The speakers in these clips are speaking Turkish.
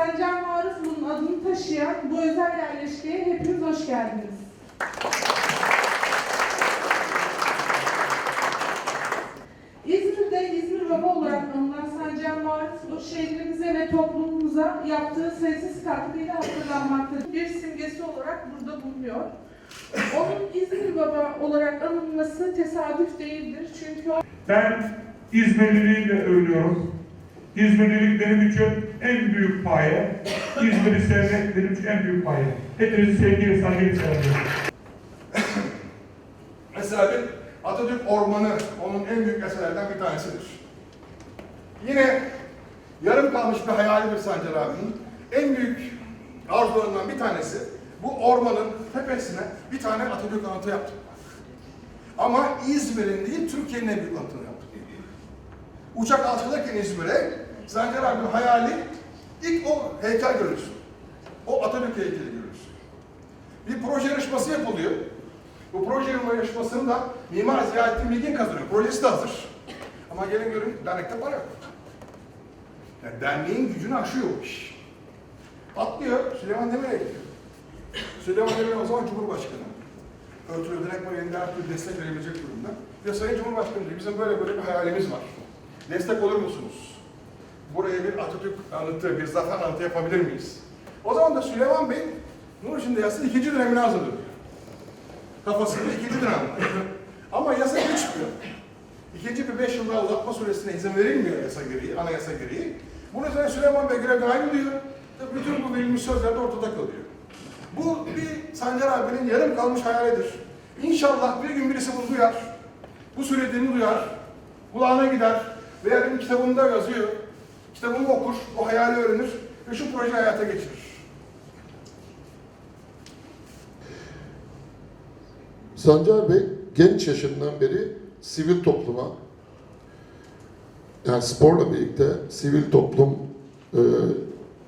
Sancar Marufoğlu'nun adını taşıyan bu özel yerleşkeye hepiniz hoş geldiniz. İzmir'de İzmir Baba olarak anılan Sancar Marufoğlu şehrimize ve toplumumuza yaptığı sayısız katkıyla hatırlanmaktadır. Bir simgesi olarak burada bulunuyor. Onun İzmir Baba olarak anılması tesadüf değildir. Çünkü o Ben İzmirliliğimle övünüyorum. İzmirlilik benim için en büyük paye. İzmir'i sevmek benim için en büyük paye. Hepinizi sevgiyle, saygıyla selamlıyorum. Mesela bir Atatürk Ormanı onun en büyük eserlerden bir tanesidir. Yine yarım kalmış bir hayalidir Sancar abinin. En büyük arzularından bir tanesi bu ormanın tepesine bir tane Atatürk anıtı yaptı. Ama İzmir'in değil Türkiye'nin en büyük anıtını yaptı. Uçak alçalırken İzmir'e Sancar abinin hayali ilk o heykel görürsün. O Atatürk heykeli görürsün. Bir proje yarışması yapılıyor. Bu proje yarışmasını da Mimar Ziyarettin Bilgin kazanıyor. Projesi de hazır. Ama gelin görün dernekte para yok. Yani derneğin gücünü aşıyor bu iş. Atlıyor, Süleyman Demirel'e gidiyor. Süleyman Demirel o zaman Cumhurbaşkanı. Örtülü ödenek var, elinde her destek verebilecek durumda. Ve Sayın Cumhurbaşkanı diyor, bizim böyle böyle bir hayalimiz var. Destek olur musunuz? Buraya bir Atatürk anıtı, bir zafer anıtı yapabilir miyiz? O zaman da Süleyman Bey, Nur içinde yazsın ikinci dönemini hazırlıyor. Kafasında ikinci dönem. Ama yasa geç çıkıyor. İkinci bir beş yılda uzatma süresine izin verilmiyor yasa gereği, anayasa gereği. Bunun üzerine Süleyman Bey görevden ayrılıyor. Tabii Bütün bu verilmiş sözler de ortada kalıyor. Bu bir Sancar abinin yarım kalmış hayalidir. İnşallah bir gün birisi bunu duyar. Bu söylediğini duyar. Kulağına gider. Veya benim kitabımda yazıyor. Kitabımı okur, o hayali öğrenir ve şu projeyi hayata geçirir. Sancar Bey genç yaşından beri sivil topluma yani sporla birlikte sivil toplum e,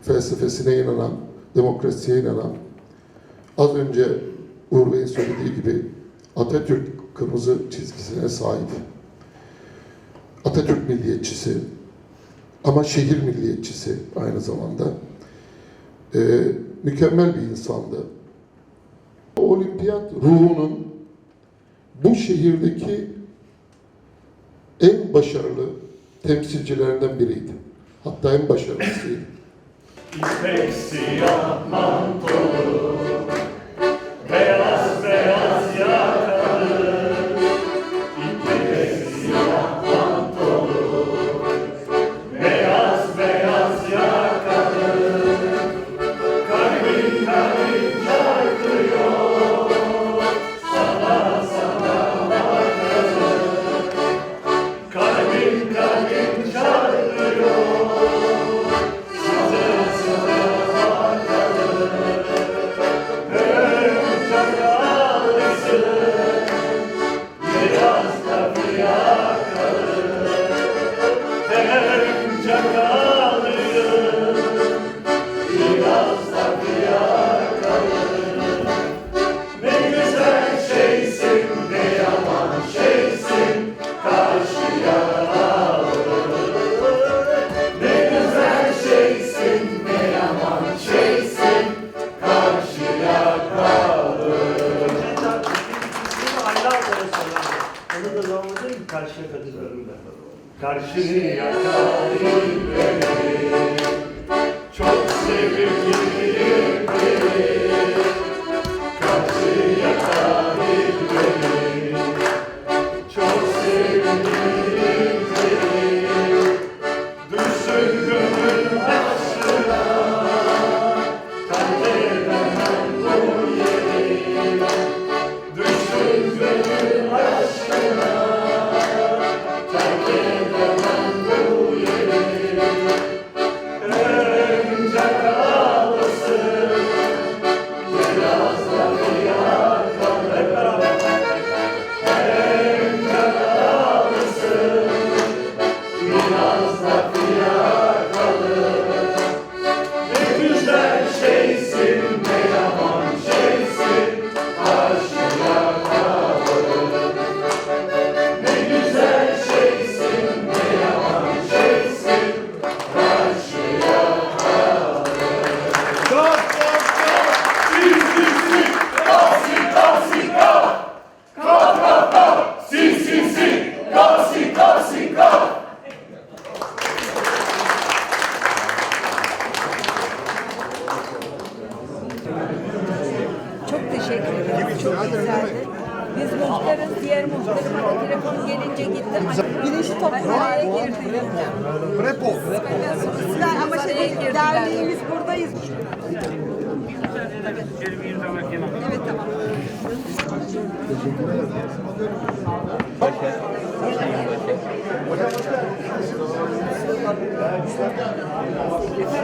felsefesine inanan, demokrasiye inanan, az önce Uğur Bey'in söylediği gibi Atatürk kırmızı çizgisine sahip. Atatürk milliyetçisi ama şehir milliyetçisi aynı zamanda. E, mükemmel bir insandı. Olimpiyat ruhunun bu şehirdeki en başarılı temsilcilerinden biriydi. Hatta en başarılısıydı. İpek siyah mantolu, katılıyorum Karşıya kalır beni, çok sevgilim diğer muhtarıma da telefon gelince gitti. Bilinçli toplumaya girdi. Prepo. Ama şey, derneğimiz buradayız. Evet tamam.